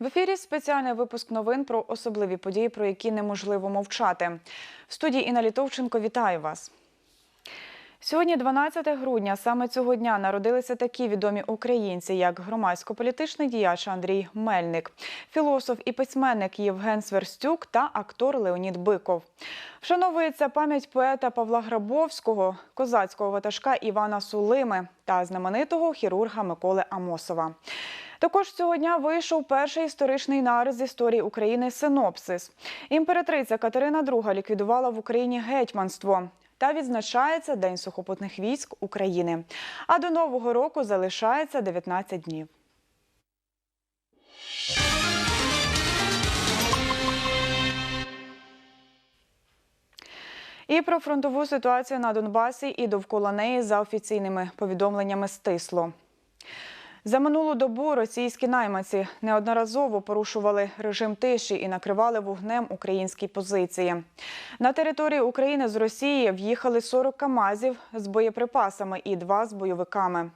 В ефірі спеціальний випуск новин про особливі події, про які неможливо мовчати. В студії Інна Літовченко вітаю вас. Сьогодні, 12 грудня, саме цього дня народилися такі відомі українці, як громадсько-політичний діяч Андрій Мельник, філософ і письменник Євген Сверстюк та актор Леонід Биков. Вшановується пам'ять поета Павла Грабовського, козацького ватажка Івана Сулими та знаменитого хірурга Миколи Амосова. Також цього дня вийшов перший історичний нарис з історії України синопсис. Імператриця Катерина II ліквідувала в Україні гетьманство. Та відзначається День сухопутних військ України. А до нового року залишається 19 днів. І про фронтову ситуацію на Донбасі і довкола неї за офіційними повідомленнями стисло. За минулу добу російські найманці неодноразово порушували режим тиші і накривали вогнем українські позиції. На території України з Росії в'їхали 40 камазів з боєприпасами і два з бойовиками.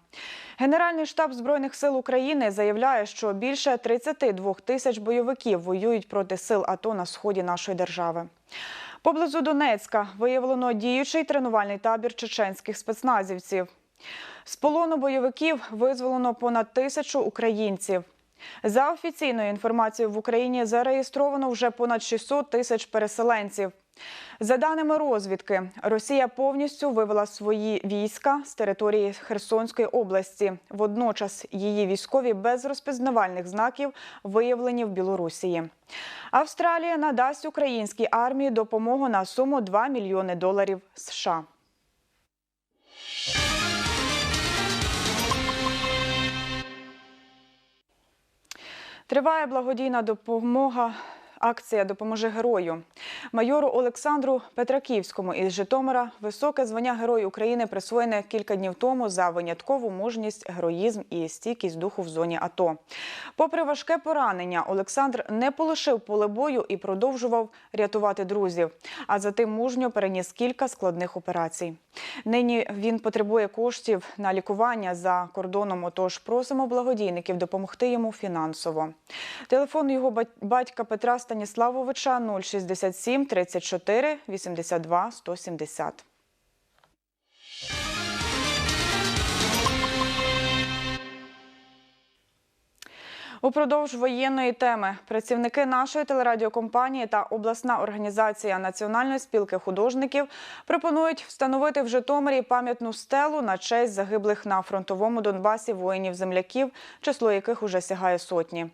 Генеральний штаб збройних сил України заявляє, що більше 32 тисяч бойовиків воюють проти сил АТО на сході нашої держави. Поблизу Донецька виявлено діючий тренувальний табір чеченських спецназівців. З полону бойовиків визволено понад тисячу українців. За офіційною інформацією, в Україні зареєстровано вже понад 600 тисяч переселенців. За даними розвідки, Росія повністю вивела свої війська з території Херсонської області. Водночас її військові без розпізнавальних знаків виявлені в Білорусії. Австралія надасть українській армії допомогу на суму 2 мільйони доларів США. Триває благодійна допомога. Акція Допоможи герою майору Олександру Петраківському із Житомира високе звання Герой України присвоєне кілька днів тому за виняткову мужність, героїзм і стійкість духу в зоні АТО. Попри важке поранення, Олександр не полишив поле бою і продовжував рятувати друзів. А затим мужньо переніс кілька складних операцій. Нині він потребує коштів на лікування за кордоном. Отож, просимо благодійників допомогти йому фінансово. Телефон його батька Петра Станіславовича 067 34 82 170. Упродовж воєнної теми працівники нашої телерадіокомпанії та обласна організація Національної спілки художників пропонують встановити в Житомирі пам'ятну стелу на честь загиблих на фронтовому Донбасі воїнів-земляків, число яких уже сягає сотні.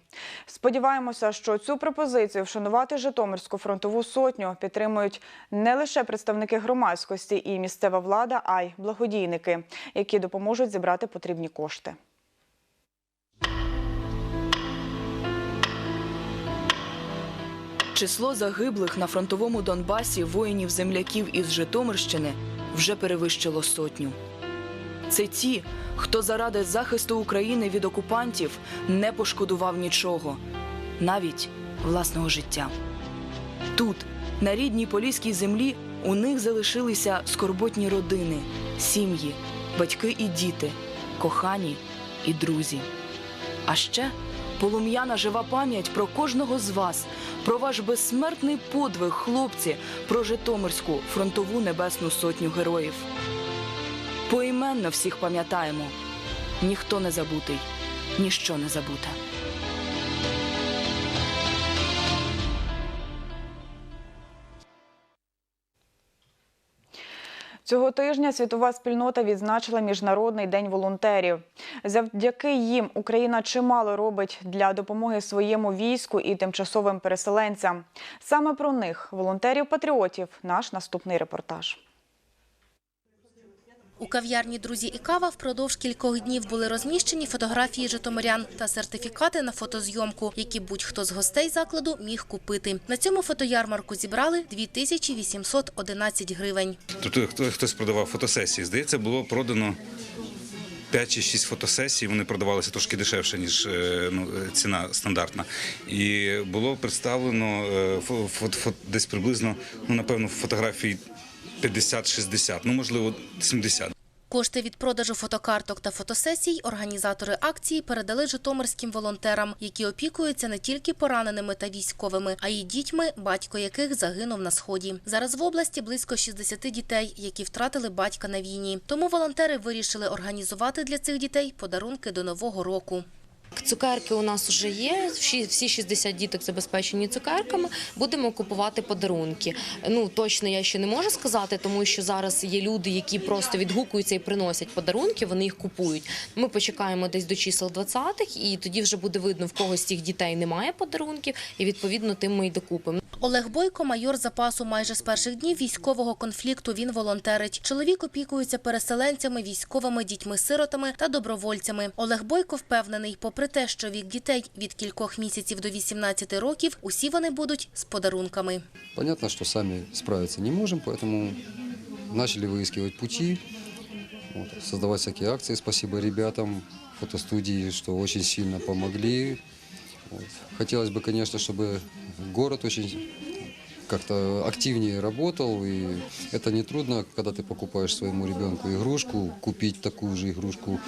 Сподіваємося, що цю пропозицію вшанувати Житомирську фронтову сотню підтримують не лише представники громадськості і місцева влада, а й благодійники, які допоможуть зібрати потрібні кошти. Число загиблих на фронтовому Донбасі воїнів-земляків із Житомирщини вже перевищило сотню. Це ті, хто заради захисту України від окупантів не пошкодував нічого, навіть власного життя. Тут, на рідній поліській землі, у них залишилися скорботні родини, сім'ї, батьки і діти, кохані і друзі. А ще полум'яна жива пам'ять про кожного з вас, про ваш безсмертний подвиг, хлопці, про Житомирську фронтову небесну сотню героїв. Поіменно всіх пам'ятаємо. Ніхто не забутий, ніщо не забуте. Цього тижня світова спільнота відзначила Міжнародний день волонтерів. Завдяки їм Україна чимало робить для допомоги своєму війську і тимчасовим переселенцям. Саме про них, волонтерів-патріотів, наш наступний репортаж. У кав'ярні «Друзі і кава» впродовж кількох днів були розміщені фотографії житомирян та сертифікати на фотозйомку, які будь-хто з гостей закладу міг купити. На цьому фотоярмарку зібрали 2811 гривень. Тобто хто- хтось продавав фотосесії. Здається, було продано 5 чи 6 фотосесій. Вони продавалися трошки дешевше, ніж е, ну, е, ціна стандартна. І було представлено е, фо- фо- фо- десь приблизно, ну, напевно, фотографій 50-60, ну, можливо, 70. Кошти від продажу фотокарток та фотосесій організатори акції передали житомирським волонтерам, які опікуються не тільки пораненими та військовими, а й дітьми, батько яких загинув на сході. Зараз в області близько 60 дітей, які втратили батька на війні. Тому волонтери вирішили організувати для цих дітей подарунки до нового року. Цукерки у нас вже є. Всі всі 60 діток забезпечені цукерками. Будемо купувати подарунки. Ну точно я ще не можу сказати, тому що зараз є люди, які просто відгукуються і приносять подарунки. Вони їх купують. Ми почекаємо десь до чисел 20-х, і тоді вже буде видно, в кого з цих дітей немає подарунків, і відповідно тим ми й докупимо. Олег Бойко, майор запасу майже з перших днів військового конфлікту. Він волонтерить. Чоловік опікується переселенцями, військовими, дітьми-сиротами та добровольцями. Олег Бойко впевнений, попри те, що вік дітей від кількох місяців до 18 років, усі вони будуть з подарунками. Понятно, что сами справиться не можем, поэтому начали выискивать пути, вот, создавать всякие акции. Спасибо ребятам, фотостудии, что очень сильно помогли. Вот. Хотелось бы, конечно, чтобы город очень как-то активнее работал. И это нетрудно, когда ты покупаешь своему ребенку игрушку, купить такую же игрушку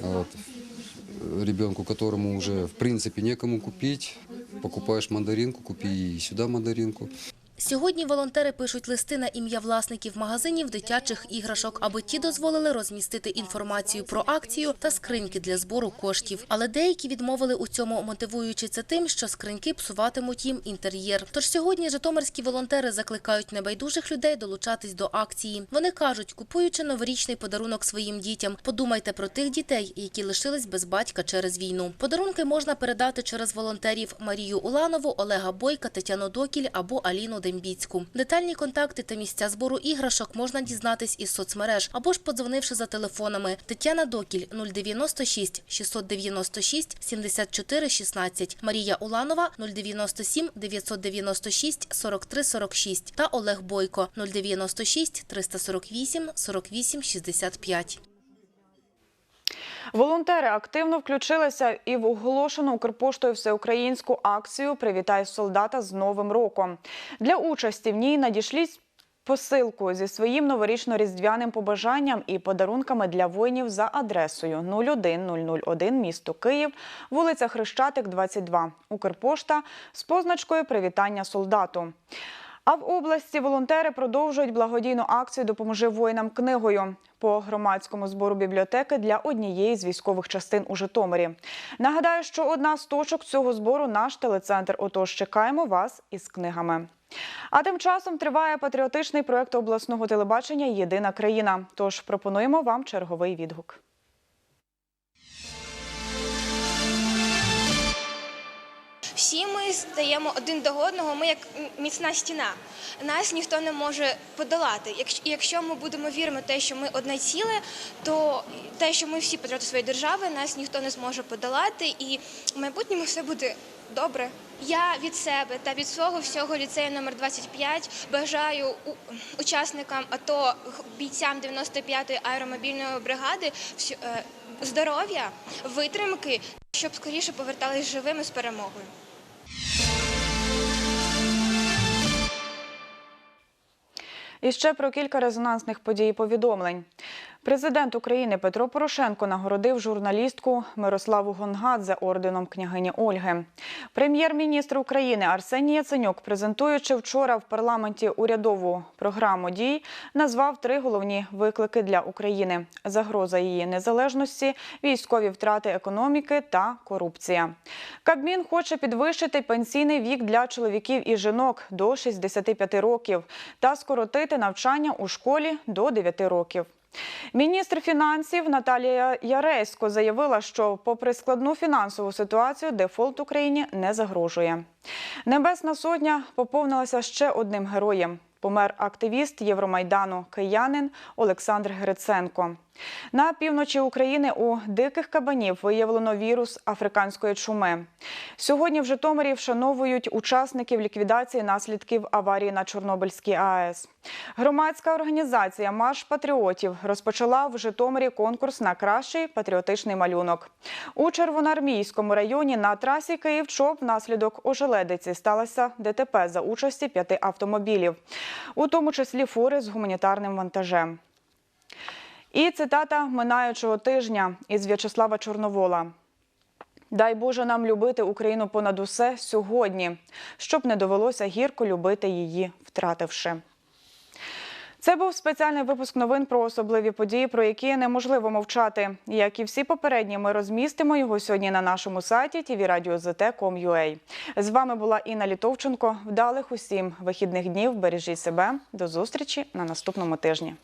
вот, ребенку, которому уже в принципе некому купить. Покупаешь мандаринку, купи и сюда мандаринку. Сьогодні волонтери пишуть листи на ім'я власників магазинів дитячих іграшок, аби ті дозволили розмістити інформацію про акцію та скриньки для збору коштів. Але деякі відмовили у цьому, мотивуючи це тим, що скриньки псуватимуть їм інтер'єр. Тож сьогодні житомирські волонтери закликають небайдужих людей долучатись до акції. Вони кажуть, купуючи новорічний подарунок своїм дітям, подумайте про тих дітей, які лишились без батька через війну. Подарунки можна передати через волонтерів Марію Уланову, Олега Бойка, Тетяну Докіль або Аліну Дембіцьку. Детальні контакти та місця збору іграшок можна дізнатись із соцмереж або ж подзвонивши за телефонами. Тетяна Докіль 096 696 74 16, Марія Уланова 097 996 43 46 та Олег Бойко 096 348 48 65. Волонтери активно включилися і в оголошену Укрпоштою всеукраїнську акцію Привітай солдата з Новим роком. Для участі в ній надішліть посилку зі своїм новорічно-різдвяним побажанням і подарунками для воїнів за адресою 01001 місто Київ, вулиця Хрещатик, 22, Укрпошта з позначкою Привітання солдату. А в області волонтери продовжують благодійну акцію Допоможи воїнам книгою по громадському збору бібліотеки для однієї з військових частин у Житомирі. Нагадаю, що одна з точок цього збору наш телецентр. Отож, чекаємо вас із книгами. А тим часом триває патріотичний проект обласного телебачення Єдина країна. Тож пропонуємо вам черговий відгук. Всі ми стаємо один до одного, ми як міцна стіна. Нас ніхто не може подолати. Якщо, ми будемо вірити те, що ми одне ціле, то те, що ми всі патріоти своєї держави, нас ніхто не зможе подолати, і в майбутньому все буде добре. Я від себе та від свого всього ліцею номер 25 бажаю учасникам АТО, бійцям 95-ї аеромобільної бригади е, здоров'я, витримки, щоб скоріше повертались живими з перемогою. І ще про кілька резонансних подій і повідомлень. Президент України Петро Порошенко нагородив журналістку Мирославу Гонгадзе орденом княгині Ольги. Прем'єр-міністр України Арсеній Яценюк, презентуючи вчора в парламенті урядову програму дій, назвав три головні виклики для України: загроза її незалежності, військові втрати економіки та корупція. Кабмін хоче підвищити пенсійний вік для чоловіків і жінок до 65 років та скоротити навчання у школі до 9 років. Міністр фінансів Наталія Яресько заявила, що, попри складну фінансову ситуацію, дефолт Україні не загрожує. Небесна сотня поповнилася ще одним героєм. Помер активіст Євромайдану киянин Олександр Гриценко. На півночі України у диких кабанів виявлено вірус африканської чуми. Сьогодні в Житомирі вшановують учасників ліквідації наслідків аварії на Чорнобильській АЕС. Громадська організація Марш патріотів розпочала в Житомирі конкурс на кращий патріотичний малюнок. У Червоноармійському районі на трасі Київ-Чоп внаслідок ожеледиці сталося ДТП за участі п'яти автомобілів, у тому числі фури з гуманітарним вантажем. І цитата минаючого тижня із В'ячеслава Чорновола. Дай Боже нам любити Україну понад усе сьогодні, щоб не довелося гірко любити її, втративши. Це був спеціальний випуск новин про особливі події, про які неможливо мовчати. Як і всі попередні, ми розмістимо його сьогодні на нашому сайті tvradio.zt.com.ua. З вами була Інна Літовченко. Вдалих усім вихідних днів. Бережіть себе. До зустрічі на наступному тижні.